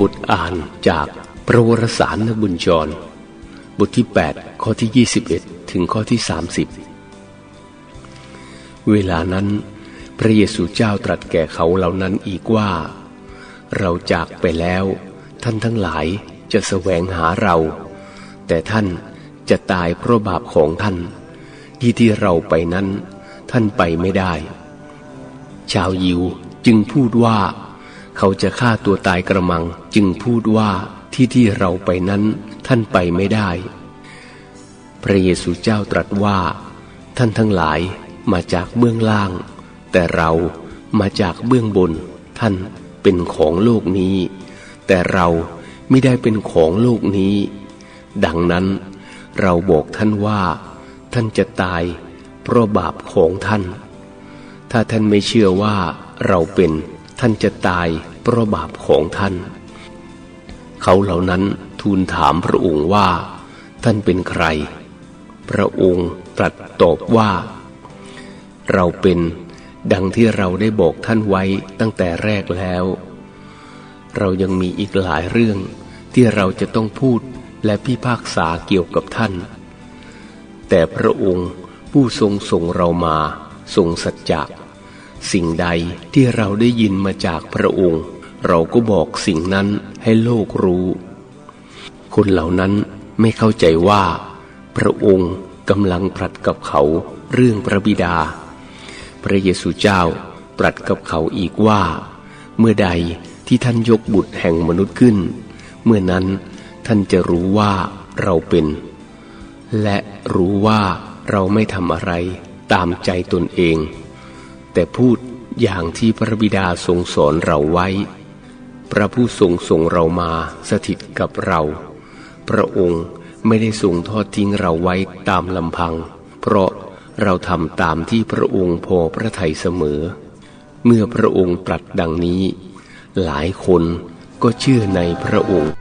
บทอ่านจากประวรสารนบุญจร บทที่ 8 ข้อที่ 21 ถึงข้อที่ 30 เวลานั้น พระเยซูเจ้าตรัสแก่เขาเหล่านั้นอีกว่า เราจากไปแล้ว ท่านทั้งหลายจะแสวงหาเรา แต่ท่านจะตายเพราะบาปของท่าน ที่ที่เราไปนั้น ท่านไปไม่ได้ ชาวยิวจึงพูดว่า เขาจะฆ่าตัวตายกระมัง จึงพูดว่าที่ที่เราไปนั้นท่านไปไม่ได้ พระเยซูเจ้าตรัสว่า ท่านทั้งหลายมาจากเบื้องล่าง แต่เรามาจากเบื้องบน ท่านเป็นของโลกนี้ แต่เราไม่ได้เป็นของโลกนี้ ดังนั้นเราบอกท่านว่า ท่านจะตาย เพราะบาปของท่าน ถ้าท่านไม่เชื่อว่าเราเป็น ท่านจะตายเพราะบาปของท่าน เขาเหล่านั้นทูลถามพระองค์ว่า ท่านเป็นใคร พระองค์ตรัสตอบว่า เราเป็นดังที่เราได้บอกท่านไว้ตั้งแต่แรกแล้ว เรายังมีอีกหลายเรื่องที่เราจะต้องพูดและพิพากษาเกี่ยวกับท่าน แต่พระองค์ผู้ทรงส่งเรามาทรงสัจจะ สิ่งใดที่เราได้ยินมาจากพระองค์ เราก็บอกสิ่งนั้นให้โลกรู้ คนเหล่านั้นไม่เข้าใจว่า พระองค์กำลังตรัสกับเขาเรื่องพระบิดา พระเยซูเจ้าตรัสกับเขาอีกว่า เมื่อใดที่ท่านยกบุตรแห่งมนุษย์ขึ้น เมื่อนั้นท่านจะรู้ว่าเราเป็น และรู้ว่าเราไม่ทำอะไรตามใจตนเอง แต่พูดอย่างที่พระบิดาทรงสอนเราไว้ พระผู้ทรงส่งเรามาสถิตกับเรา พระองค์ไม่ได้ทรงทอดทิ้งเราไว้ตามลำพัง เพราะเราทำตามที่พระองค์พอพระทัยเสมอ เมื่อพระองค์ตรัสดังนี้ หลายคนก็เชื่อในพระองค์